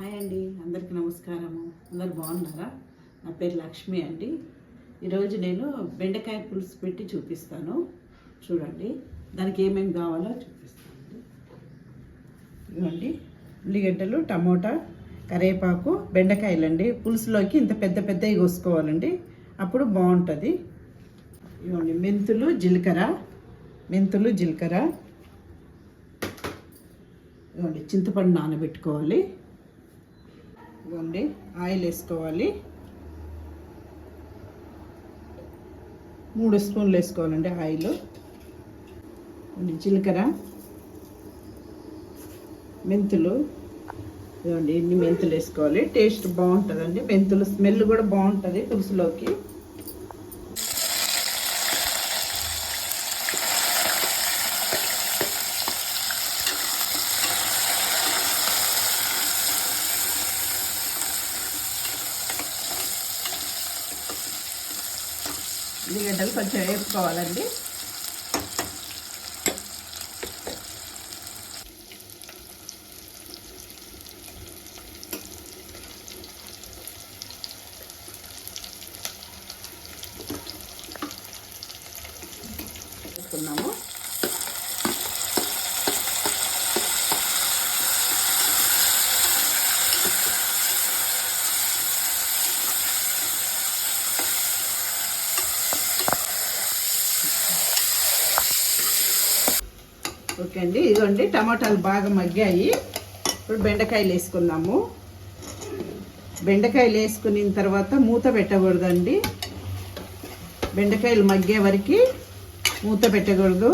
Hi అండి అందరికీ నమస్కారము. అందరు బాగున్నారా? నా పేరు లక్ష్మి అండి. ఈరోజు నేను బెండకాయ పులుసు పెట్టి చూపిస్తాను. చూడండి దానికి ఏమేమి కావాలో చూపిస్తాను ఇవ్వండి ఉల్లిగడ్డలు టమోటా కరివేపాకు బెండకాయలండి. పులుసులోకి ఇంత పెద్ద పెద్దవి కోసుకోవాలండి. అప్పుడు బాగుంటుంది. ఇవ్వండి మెంతులు జీలకర్ర మెంతులు జీలకర్ర. ఇవ్వండి చింతపండు నానబెట్టుకోవాలి. ఇవ్వండి ఆయిల్ వేసుకోవాలి. మూడు స్పూన్లు వేసుకోవాలండి ఆయిల్. ఇవ్వండి జీలకర్ర మెంతులు. ఇవ్వండి ఇన్ని మెంతులు వేసుకోవాలి. టేస్ట్ బాగుంటుందండి. మెంతులు స్మెల్ కూడా బాగుంటుంది పులుసులోకి. ఉల్లిగడ్డలు కొంచెం వేపుకోవాలండి. వేసుకున్నాము. ఓకే అండి. ఇదిగోండి టమాటాలు బాగా మగ్గాయి. ఇప్పుడు బెండకాయలు వేసుకుందాము. బెండకాయలు వేసుకున్న తర్వాత మూత పెట్టకూడదండి. బెండకాయలు మగ్గే వరకు మూత పెట్టకూడదు.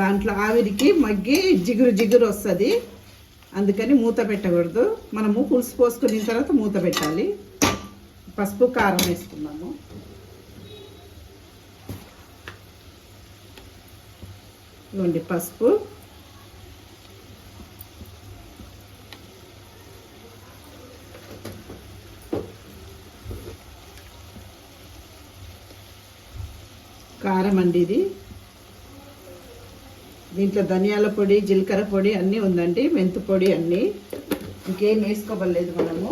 దాంట్లో ఆవిరికి మగ్గి జిగురు జిగురు వస్తుంది. అందుకని మూత పెట్టకూడదు. మనము పులుసు పోసుకున్న తర్వాత మూత పెట్టాలి. పసుపు కారం వేసుకున్నాము ఇవ్వండి పసుపు. కారం అండి ఇది. దీంట్లో ధనియాల పొడి జీలకర్ర పొడి అన్నీ ఉందండి మెంతు పొడి అన్నీ. ఇంకేం వేసుకోవలేదు మనము.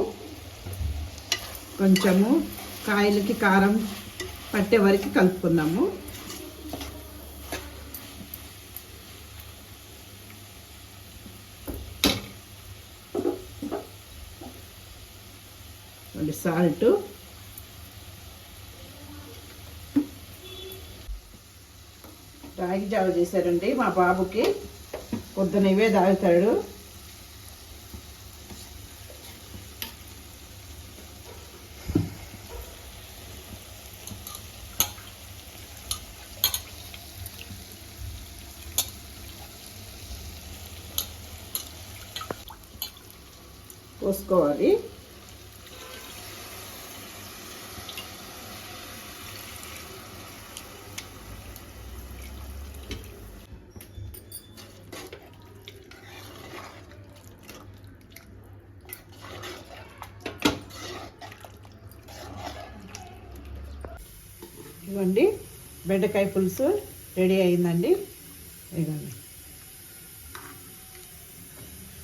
కొంచెము కాయలకి కారం పట్టే వరకు కలుపుకున్నాము మళ్ళీ సాల్ట్. రాగి జావ చేశారండి మా బాబుకి. పొద్దున ఇవే తాగుతాడు. పోసుకోవాలి. ఇవ్వండి. బెండకాయ పులుసు రెడీ అయిందండి. ఇవ్వండి.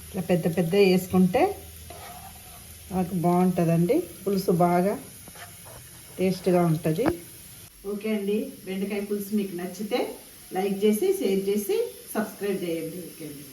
ఇట్లా పెద్ద పెద్ద వేసుకుంటే నాకు బాగుంటుందండి. పులుసు బాగా టేస్ట్గా ఉంటుంది. ఓకే అండి. బెండకాయ పులుసు మీకు నచ్చితే లైక్ చేసి షేర్ చేసి సబ్స్క్రైబ్ చేయండి. ఓకే అండి.